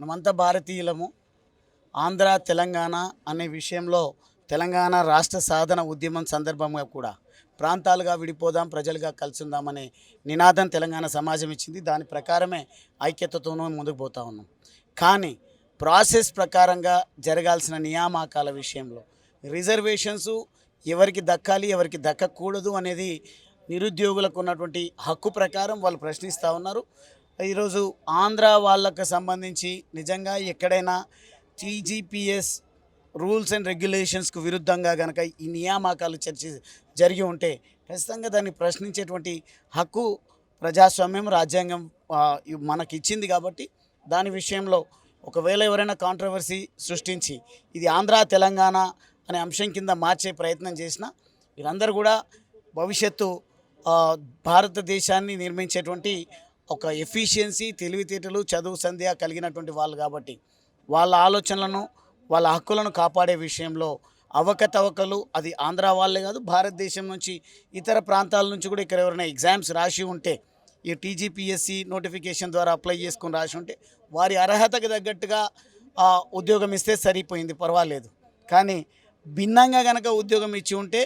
మనమంతా భారతీయులము. ఆంధ్ర తెలంగాణ అనే విషయంలో తెలంగాణ రాష్ట్ర సాధన ఉద్యమం సందర్భంగా కూడా ప్రాంతాలుగా విడిపోదాం ప్రజలుగా కలిసిందామనే నినాదం తెలంగాణ సమాజం ఇచ్చింది. దాని ప్రకారమే ఐక్యతతోనూ ముందుకు పోతా ఉన్నాం. కానీ ప్రాసెస్ ప్రకారంగా జరగాల్సిన నియామకాల విషయంలో రిజర్వేషన్స్ ఎవరికి దక్కాలి ఎవరికి దక్కకూడదు అనేది నిరుద్యోగులకు ఉన్నటువంటి హక్కు ప్రకారం వాళ్ళు ప్రశ్నిస్తూ ఉన్నారు. ఈరోజు ఆంధ్ర వాళ్ళకు సంబంధించి నిజంగా ఎక్కడైనా టీజీపీఎస్ రూల్స్ అండ్ రెగ్యులేషన్స్కు విరుద్ధంగా కనుక ఈ నియామకాలు చర్చ జరిగి ఉంటే ఖచ్చితంగా దాన్ని ప్రశ్నించేటువంటి హక్కు ప్రజాస్వామ్యం రాజ్యాంగం మనకి ఇచ్చింది కాబట్టి దాని విషయంలో ఒకవేళ ఎవరైనా కాంట్రవర్సీ సృష్టించి ఇది ఆంధ్ర తెలంగాణ అనే అంశం కింద మార్చే ప్రయత్నం చేసినా వీరందరూ కూడా భవిష్యత్తు భారతదేశాన్ని నిర్మించేటువంటి ఒక ఎఫిషియన్సీ తెలివితేటలు చదువు సంధ్య కలిగినటువంటి వాళ్ళు కాబట్టి వాళ్ళ ఆలోచనలను వాళ్ళ హక్కులను కాపాడే విషయంలో అవకతవకలు అది ఆంధ్ర వాళ్ళే కాదు భారతదేశం నుంచి ఇతర ప్రాంతాల నుంచి కూడా ఇక్కడ ఎవరైనా ఎగ్జామ్స్ రాసి ఉంటే ఈ టీజీపీఎస్సి నోటిఫికేషన్ ద్వారా అప్లై చేసుకుని రాసి ఉంటే వారి అర్హతకు తగ్గట్టుగా ఆ, ఉద్యోగం ఇస్తే సరిపోయింది పర్వాలేదు. కానీ భిన్నంగా కనుక ఉద్యోగం ఇచ్చి ఉంటే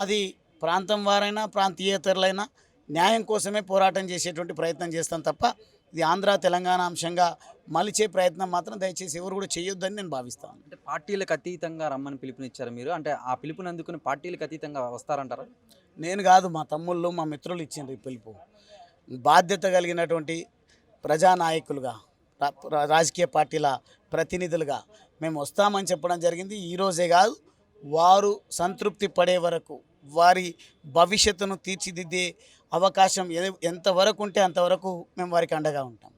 అది ప్రాంతం వారైనా ప్రాంతీయేతరులైనా న్యాయం కోసమే పోరాటం చేసేటువంటి ప్రయత్నం చేస్తాం తప్ప ఇది ఆంధ్ర తెలంగాణ అంశంగా మలిచే ప్రయత్నం మాత్రం దయచేసి ఎవరు కూడా చేయొద్దని నేను భావిస్తాను అంటే పార్టీలకు అతీతంగా రమ్మని పిలుపునిచ్చారు మీరు. అంటే ఆ పిలుపుని అందుకుని పార్టీలకు అతీతంగా వస్తారంటారా? నేను కాదు మా తమ్ముళ్ళు మా మిత్రులు ఇచ్చిండ్రు ఈ పిలుపు. బాధ్యత కలిగినటువంటి ప్రజానాయకులుగా రాజకీయ పార్టీల ప్రతినిధులుగా మేము వస్తామని చెప్పడం జరిగింది. ఈరోజే కాదు వారు సంతృప్తి పడే వరకు వారి భవిష్యత్తును తీర్చిదిద్దే అవకాశం ఎంతవరకు ఉంటే అంతవరకు మేము వారికి అండగా ఉంటాం.